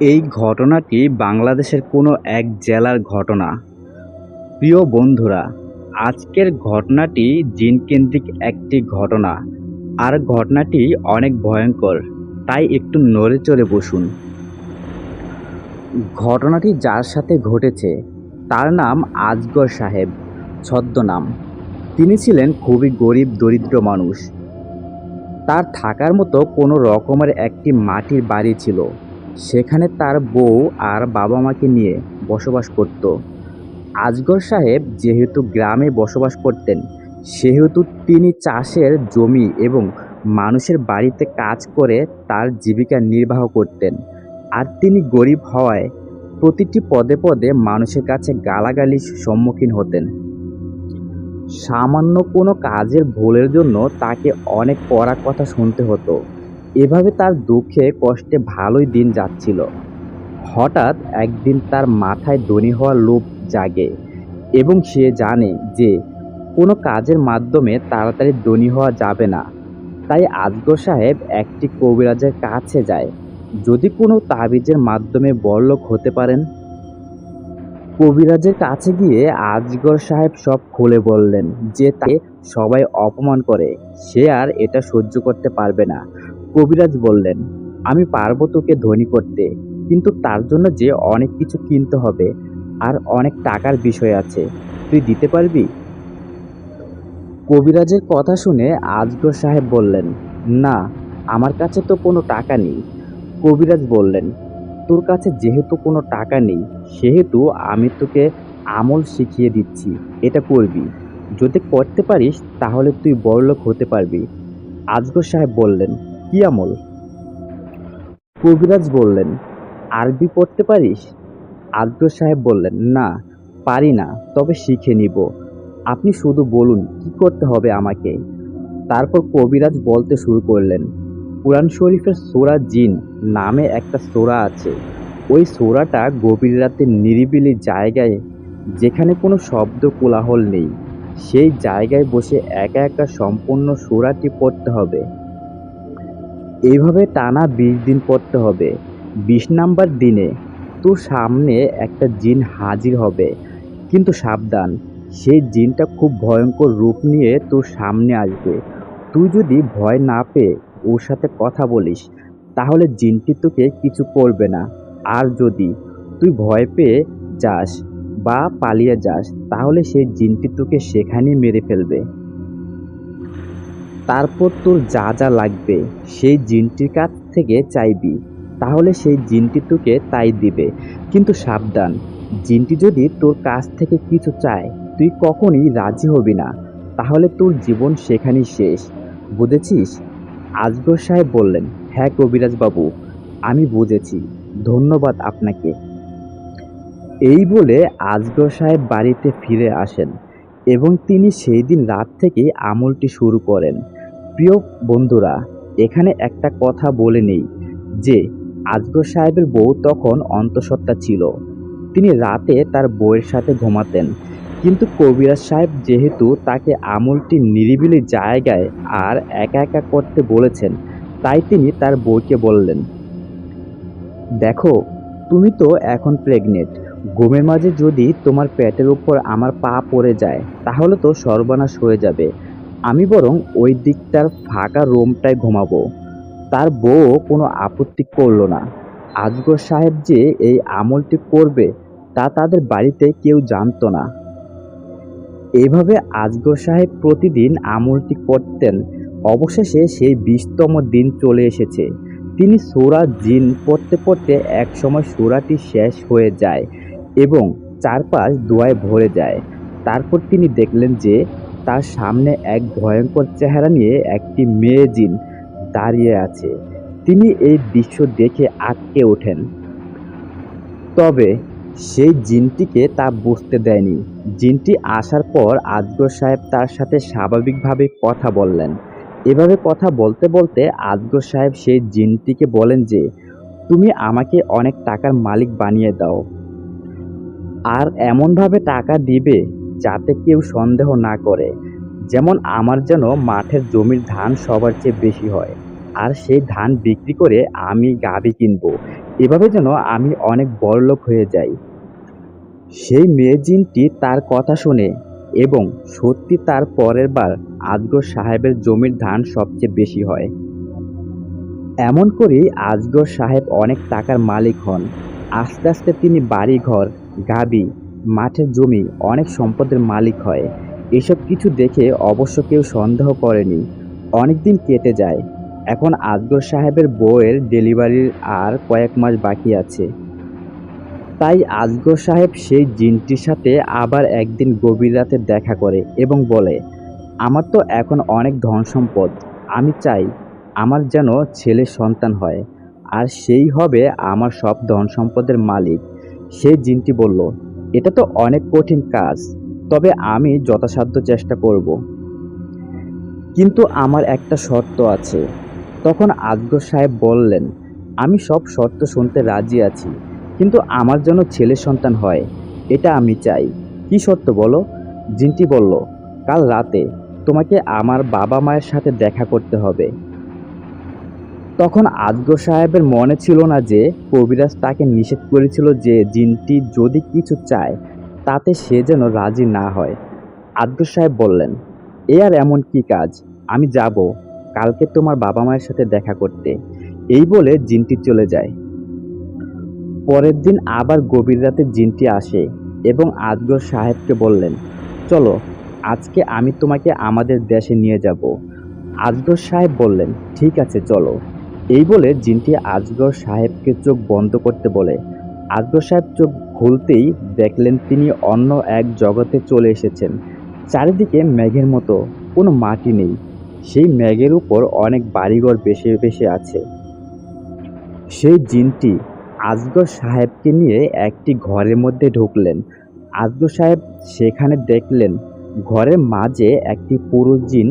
এই ঘটনাটি বাংলাদেশের কোনো এক জেলার ঘটনা। প্রিয় বন্ধুরা, আজকের ঘটনাটি জিনকেন্দ্রিক একটি ঘটনা। আর ঘটনাটি অনেক ভয়ঙ্কর, তাই একটু নড়ে চড়ে বসুন। ঘটনাটি যার সাথে ঘটেছে, তার নাম আজগর সাহেব, ছদ্মনাম। তিনি ছিলেন খুবই গরিব, দরিদ্র মানুষ। তার থাকার মতো কোনো রকমের একটি মাটির বাড়ি ছিল। সেখানে তার বউ আর বাবা মাকে নিয়ে বসবাস করত। আজগর সাহেব যেহেতু গ্রামে বসবাস করতেন, সেহেতু তিনি চাষের জমি এবং মানুষের বাড়িতে কাজ করে তার জীবিকা নির্বাহ করতেন। আর তিনি গরিব হওয়ায় প্রতিটি পদে পদে মানুষের কাছে গালাগালির সম্মুখীন হতেন। সামান্য কোনো কাজের ভুলের জন্য তাকে অনেক কড়া কথা শুনতে হতো। এভাবে তার দুঃখে কষ্টে ভালোই দিন যাচ্ছিল। হঠাৎ একদিন তার মাথায় ধনী হওয়ার লোভ জাগে এবং সে জানে যে কোনো কাজের মাধ্যমে তাড়াতাড়ি ধনী হওয়া যাবে না। তাই আজগর সাহেব একটি কবিরাজের কাছে যায়। যদি কোনো তাবিজের মাধ্যমে বড়লোক হতে পারেন? কবিরাজের কাছে গিয়ে আজগর সাহেব সব খুলে বললেন যে তাকে সবাই অপমান করে। সে আর এটা সহ্য করতে পারবে না। কবিরাজ বললেন, আমি পারব তোকে ধনী করতে, কিন্তু তার জন্য যে অনেক কিছু কিনতে হবে আর অনেক টাকার বিষয় আছে, তুই দিতে পারবি? কবিরাজের কথা শুনে আজগর সাহেব বললেন, না, আমার কাছে তো কোনো টাকা নেই। কবিরাজ বললেন, তোর কাছে যেহেতু কোনো টাকা নেই, সেহেতু আমি তোকে আমল শিখিয়ে দিচ্ছি, এটা করবি। যদি করতে পারিস, তাহলে তুই বড়লোক হতে পারবি। আজগর সাহেব বললেন কি আমল? কবিরাজ বললেন, আরবি পড়তে পারিস? আজগর সাহেব বললেন, না, পারি না, তবে শিখে নিব। আপনি শুধু বলুন, কি করতে হবে আমাকে? তারপর কবিরাজ বলতে শুরু করলেন, কোরআন শরীফের সোরা জিন নামে একটা সোরা আছে। ওই সোরাটা গভীর রাতে নিরিবিলি জায়গায়, যেখানে কোনো শব্দ কোলাহল নেই, সেই জায়গায় বসে একা একা সম্পূর্ণ সোরাটি পড়তে হবে। এইভাবে টানা বিশ দিন পড়তে হবে। বিশ নাম্বার দিনে তোর সামনে একটা জিন হাজির হবে। কিন্তু সাবধান, সেই জিনটা খুব ভয়ঙ্কর রূপ নিয়ে তোর সামনে আসবে। তুই যদি ভয় না পেয়ে ওর সাথে কথা বলিস, তাহলে জিনটি তোকে কিছু করবে না। আর যদি তুই ভয় পেয়ে যাস বা পালিয়ে যাস, তাহলে সেই জিনটি তোকে সেখানেই মেরে ফেলবে। তারপর তোর যা যা লাগবে, সেই জিনটির কাছ থেকে চাইবি। তাহলে সেই জিনটি তোকে তাই দিবে। কিন্তু সাবধান, জিনটি যদি তোর কাছ থেকে কিছু চায়, তুই কখনই রাজি হবি না। তাহলে তোর জীবন সেখানেই শেষ। বুঝেছিস? আজগর সাহেব বললেন হ্যাঁ কবিরাজ বাবু আমি বুঝেছি। ধন্যবাদ আপনাকে। এই বলে আজগর সাহেব বাড়িতে ফিরে আসেন এবং তিনি সেই দিন রাত থেকে আমলটি শুরু করেন। প্রিয় বন্ধুরা, এখানে একটা কথা বলে নেই যে, আজগর সাহেবের বউ তখন অন্তঃসত্ত্বা ছিল। তিনি রাতে তার বউয়ের সাথে ঘুমাতেন। কিন্তু কবিরাজ সাহেব যেহেতু তাকে আমলটি নিরিবিলি জায়গায় আর একা একা করতে বলেছেন, তাই তিনি তার বউকে বললেন, দেখো, তুমি তো এখন প্রেগনেন্ট ঘুমের মাঝে যদি তোমার পেটের উপর আমার পা পড়ে যায়, তাহলে তো সর্বনাশ হয়ে যাবে। আমি বরং ওই দিকটার ফাঁকা রুমটায় ঘুমাবো। তার বউ কোনো আপত্তি করল না। আজগর সাহেব যে এই আমলটি করবে, তা তাদের বাড়িতে কেউ জানতো না। এইভাবে আজগর সাহেব প্রতিদিন আমলটি করতেন। অবশেষে সেই বিশতম দিন চলে এসেছে। তিনি সোরা জিন পড়তে পড়তে একসময় সোরাটি শেষ হয়ে যায় এবং চারপাশ দোয়ায় ভরে যায়। তারপর তিনি দেখলেন যে তার সামনে এক ভয়ঙ্কর চেহারা নিয়ে একটি মেয়ে জিন দাঁড়িয়ে আছে। তিনি এই দৃশ্য দেখে আটকে ওঠেন। তবে সেই জিনটিকে তা বুঝতে দেয়নি। জিনটি আসার পর আজগর সাহেব তার সাথে স্বাভাবিকভাবে কথা বললেন। এভাবে কথা বলতে বলতে আজগর সাহেব সেই জিনটিকে বলেন যে, তুমি আমাকে অনেক টাকার মালিক বানিয়ে দাও। আর এমনভাবে টাকা দিবে যাতে কেউ সন্দেহ না করে, যেমন আমার যেন মাঠের জমির ধান সবার চেয়ে বেশি হয়, আর সেই ধান বিক্রি করে আমি গাভী কিনবো। এভাবে যেন আমি অনেক বড়লোক হয়ে যাই। সেই মেয়ে জিনটি তার কথা শুনে এবং সত্যি তার পরের বার আজগর সাহেবের জমির ধান সবচেয়ে বেশি হয়। এমন করেই আজগর সাহেব অনেক টাকার মালিক হন। আস্তে আস্তে তিনি বাড়ি ঘর গাবি মাঠের জমি অনেক সম্পদের মালিক হয়। এসব কিছু দেখে অবশ্য কেউ সন্দেহ করেনি। অনেক দিন কেটে যায়। এখন আজগর সাহেবের বউয়ের ডেলিভারির আর কয়েক মাস বাকি আছে। তাই আজগর সাহেব সেই জিনটির সাথে আবার একদিন গভীর রাতে দেখা করে এবং বলে, আমার তো এখন অনেক ধন সম্পদ। আমি চাই আমার যেন ছেলে সন্তান হয়। আর সেই হবে আমার সব ধন সম্পদের মালিক। সেই জিনটি বলল এটা তো অনেক কঠিন কাজ, তবে আমি যথাসাধ্য চেষ্টা করব। কিন্তু আমার একটা শর্ত আছে। তখন আজগর সাহেব বললেন, আমি সব শর্ত শুনতে রাজি আছি, কিন্তু আমার যেন ছেলে সন্তান হয়, এটা আমি চাই। কি শর্ত বলো? জিনটি বলল, কাল রাতে তোমাকে আমার বাবা মায়ের সাথে দেখা করতে হবে। তখন আজগর সাহেবের মনে ছিল না যে কবিরাজ তাকে নিষেধ করেছিল যে জিনটি যদি কিছু চায়, তাতে সে যেন রাজি না হয়। আজগর সাহেব বললেন, এ আর এমন কি কাজ? আমি যাব। কালকে তোমার বাবা মায়ের সাথে দেখা করতে। এই বলে জিনটি চলে যায়। পরের দিন আবার গভীর রাতে জিনটি আসে এবং আজগর সাহেবকে বললেন, চলো, আজকে আমি তোমাকে আমাদের দেশে নিয়ে যাব। আজগর সাহেব বললেন, ঠিক আছে, চলো। এই বলে জিনটি আজগর সাহেবকে চোখ বন্ধ করতে বলে। আজগর সাহেব চোখ খুলতেই দেখলেন তিনি অন্য এক জগতে চলে এসেছেন। চারিদিকে মেঘের মতো, কোনো মাটি নেই। সেই মেঘের উপর অনেক বাড়িঘর বেশি বেশি আছে। সেই জিনটি আজগর সাহেবকে নিয়ে একটি ঘরের মধ্যে ঢুকলেন। আজগর সাহেব সেখানে দেখলেন, ঘরের মাঝে একটি পুরুষ জিন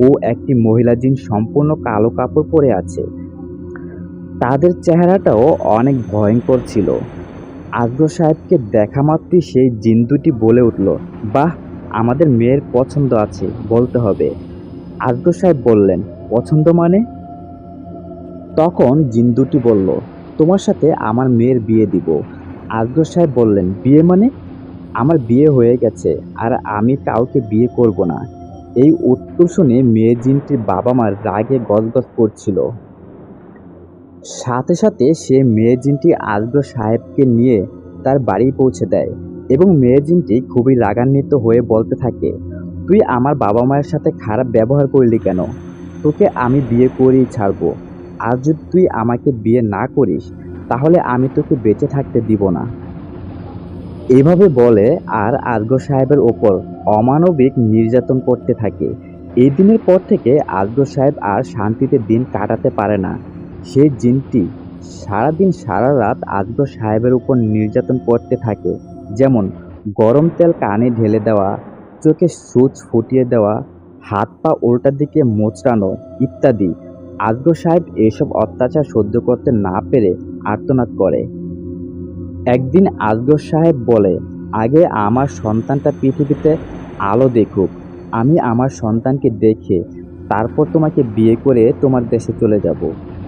ও একটি মহিলা জিন সম্পূর্ণ কালো কাপড় পরে আছে। তাদের চেহারাটাও অনেক ভয়ঙ্কর ছিল। আজগর সাহেবকে দেখা মাত্রই সেই জিন দুটি বলে উঠল, বাহ, আমাদের মেয়ের পছন্দ আছে, বলতে হবে। আজগর সাহেব বললেন, পছন্দ মানে? তখন জিন দুটি বলল, তোমার সাথে আমার মেয়ের বিয়ে দিব। আজগর সাহেব বললেন, বিয়ে মানে? আমার বিয়ে হয়ে গেছে, আর আমি কাউকে বিয়ে করব না। এই উত্তর শুনে মেয়ে জিনটির বাবা মার রাগে গজগজ করছিল। সাথে সাথে সে মেয়েজিনটি আজগর সাহেবকে নিয়ে তার বাড়ি পৌঁছে দেয় এবং মেয়েজিনটি খুবই রাগান্বিত হয়ে বলতে থাকে, তুই আমার বাবা মায়ের সাথে খারাপ ব্যবহার করলি কেন? তোকে আমি বিয়ে করেই ছাড়বো। আর যদি তুই আমাকে বিয়ে না করিস, তাহলে আমি তোকে বেঁচে থাকতে দিব না। এভাবে বলে আর আজগর সাহেবের ওপর অমানবিক নির্যাতন করতে থাকে। এই দিনের পর থেকে আজগর সাহেব আর শান্তিতে দিন কাটাতে পারে না। সেই জিনটি সারাদিন সারা রাত আজগর সাহেবের উপর নির্যাতন করতে থাকে, যেমন গরম তেল কানে ঢেলে দেওয়া, চোখে সুচ ফুটিয়ে দেওয়া, হাত পা উল্টার দিকে মোচড়ানো ইত্যাদি। আজগর সাহেব এসব অত্যাচার সহ্য করতে না পেরে আর্তনাদ করে। একদিন আজগর সাহেব বলে, আগে আমার সন্তানটা পৃথিবীতে আলো দেখুক, আমি আমার সন্তানকে দেখে তারপর তোমাকে বিয়ে করে তোমার দেশে চলে যাব।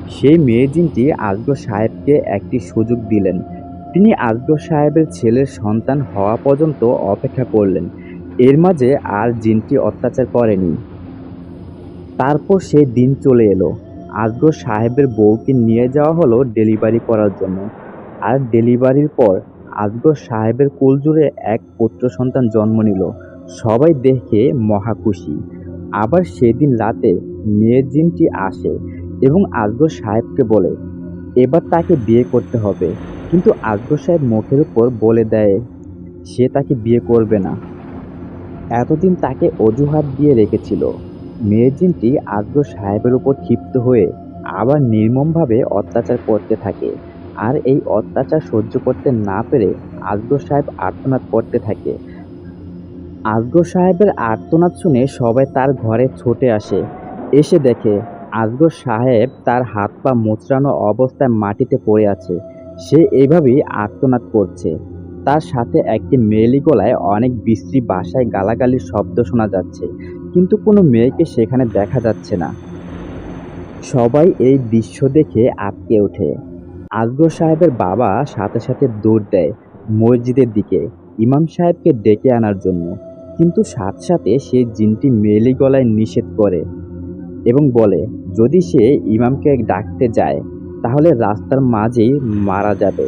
সেই মেয়ে জিনটি আজগর সাহেবকে একটি সুযোগ দিলেন। তিনি আজগর সাহেবের ছেলের সন্তান হওয়া পর্যন্ত অপেক্ষা করলেন। এর মাঝে আর জিনটি অত্যাচার করেনি। তারপর সেই দিন চলে এলো। আজগর সাহেবের বউকে নিয়ে যাওয়া হলো ডেলিভারি করার জন্য। আর ডেলিভারির পর আজগর সাহেবের কুলজুড়ে এক পুত্র সন্তান জন্ম নিল। সবাই দেখে মহা খুশি। আবার সেদিন রাতে মেয়ের জিনটি আসে। এবং আজগর সাহেবকে বলে, এবার তাকে বিয়ে করতে হবে। কিন্তু আজগর সাহেব মুখের উপর বলে দেয়, সে তাকে বিয়ে করবে না। এতদিন তাকে অজুহাত দিয়ে রেখেছিল। মেয়ের জিনটি আজগর সাহেবের উপর ক্ষিপ্ত হয়ে আবার নির্মমভাবে অত্যাচার করতে থাকে আর এই অত্যাচার সহ্য করতে না পেরে আজগর সাহেব আর্তনাদ করতে থাকে। আজগর সাহেবের আর্তনাদ শুনে সবাই তার ঘরে ছুটে আসে। এসে দেখে আজগর সাহেব তার হাত পা মোচড়ানো অবস্থায় মাটিতে পড়ে আছে। সে এইভাবেই আর্তনাদ করছে। তার সাথে একটি মেয়েলি গলায় অনেক বিশ্রী বাসায় গালাগালির শব্দ শোনা যাচ্ছে, কিন্তু কোনো মেয়েকে সেখানে দেখা যাচ্ছে না। সবাই এই দৃশ্য দেখে আটকে ওঠে। আজগর সাহেবের বাবা সাথে সাথে দৌড় দেয় মসজিদের দিকে, ইমাম সাহেবকে ডেকে আনার জন্য। কিন্তু সাথে সাথে সে জিনটি মেলি গলায় নিষেধ করে। এবং বলে, যদি সে ইমামকে ডাকতে যায়, তাহলে রাস্তার মাঝেই মারা যাবে।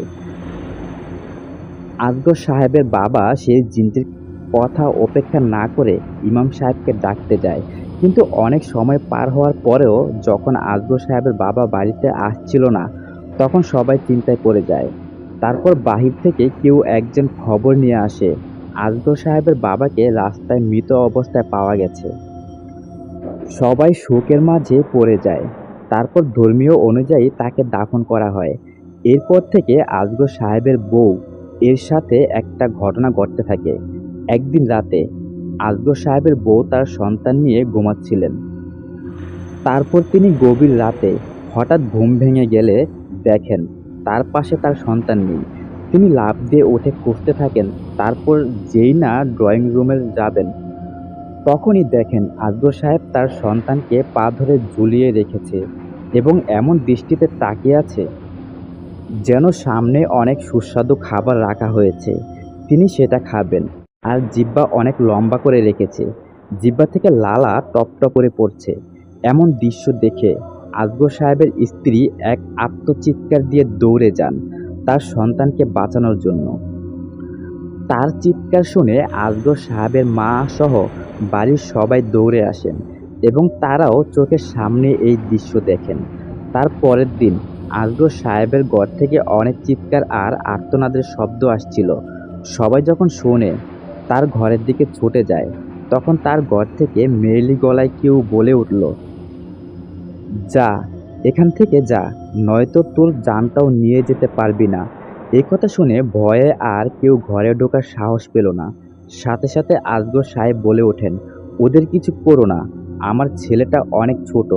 আজগর সাহেবের বাবা সেই জিনটির কথা অপেক্ষা না করে ইমাম সাহেবকে ডাকতে যায়। কিন্তু অনেক সময় পার হওয়ার পরেও যখন আজগর সাহেবের বাবা বাড়িতে আসছিল না, তখন সবাই চিন্তায় পড়ে যায়। তারপর বাহির থেকে কেউ একজন খবর নিয়ে আসে। আজগর সাহেবের বাবাকে রাস্তায় মৃত অবস্থায় পাওয়া গেছে। সবাই শোকের মাঝে পড়ে যায়। তারপর ধর্মীয় অনুযায়ী তাকে দাফন করা হয়। এরপর থেকে আজগর সাহেবের বউ এর সাথে একটা ঘটনা ঘটতে থাকে। একদিন রাতে আজগর সাহেবের বউ তার সন্তান নিয়ে ঘুমাচ্ছিলেন। তারপর তিনি গভীর রাতে হঠাৎ ঘুম ভেঙে গেলে দেখেন তার পাশে তার সন্তান নেই। তিনি লাফ দিয়ে উঠে খুঁজতে থাকেন, তারপর যেই না ড্রয়িং রুমে যাবেন তখনই দেখেন আজগর সাহেব তার সন্তানকে পা ধরে ঝুলিয়ে রেখেছে এবং এমন দৃষ্টিতে তাকিয়ে আছে যেন সামনে অনেক সুস্বাদু খাবার রাখা হয়েছে। তিনি সেটা খাবেন। আর জিব্বা অনেক লম্বা করে রেখেছে। জিব্বা থেকে লালা টপ টপ করে পড়ছে। এমন দৃশ্য দেখে আজগর সাহেবের স্ত্রী এক আত্মচিৎকার দিয়ে দৌড়ে যান তার সন্তানকে বাঁচানোর জন্য। তার চিৎকার শুনে আজগর সাহেবের মা সহ বাড়ির সবাই দৌড়ে আসেন এবং তারাও চোখের সামনে এই দৃশ্য দেখেন। তার পরের দিন আজগর সাহেবের ঘর থেকে অনেক চিৎকার আর আর্তনাদের শব্দ আসছিল। সবাই যখন শোনে, তার ঘরের দিকে ছুটে যায়, তখন তার ঘর থেকে মেয়েলি গলায় কেউ বলে উঠল, যা, এখান থেকে যা, নয়তো তোর জানটাও নিয়ে যেতে পারবি না। এই কথা শুনে ভয়ে আর কেউ ঘরে ঢোকার সাহস পেল না। সাথে সাথে আজগর সাহেব বলে ওঠেন, ওদের কিছু করো না, আমার ছেলেটা অনেক ছোট।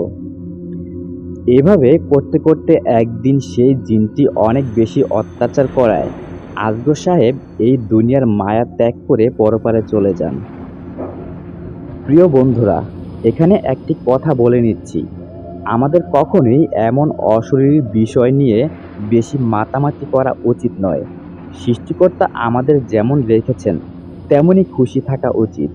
এভাবে করতে করতে একদিন সেই জিনটি অনেক বেশি অত্যাচার করায়। আজগর সাহেব এই দুনিয়ার মায়া ত্যাগ করে পরপারে চলে যান। প্রিয় বন্ধুরা, এখানে একটি কথা বলে নিচ্ছি। আমাদের কখনোই এমন অশরীরী বিষয় নিয়ে বেশি মাতামাতি করা উচিত নয়। সৃষ্টিকর্তা আমাদের যেমন রেখেছেন তেমনই খুশি থাকা উচিত।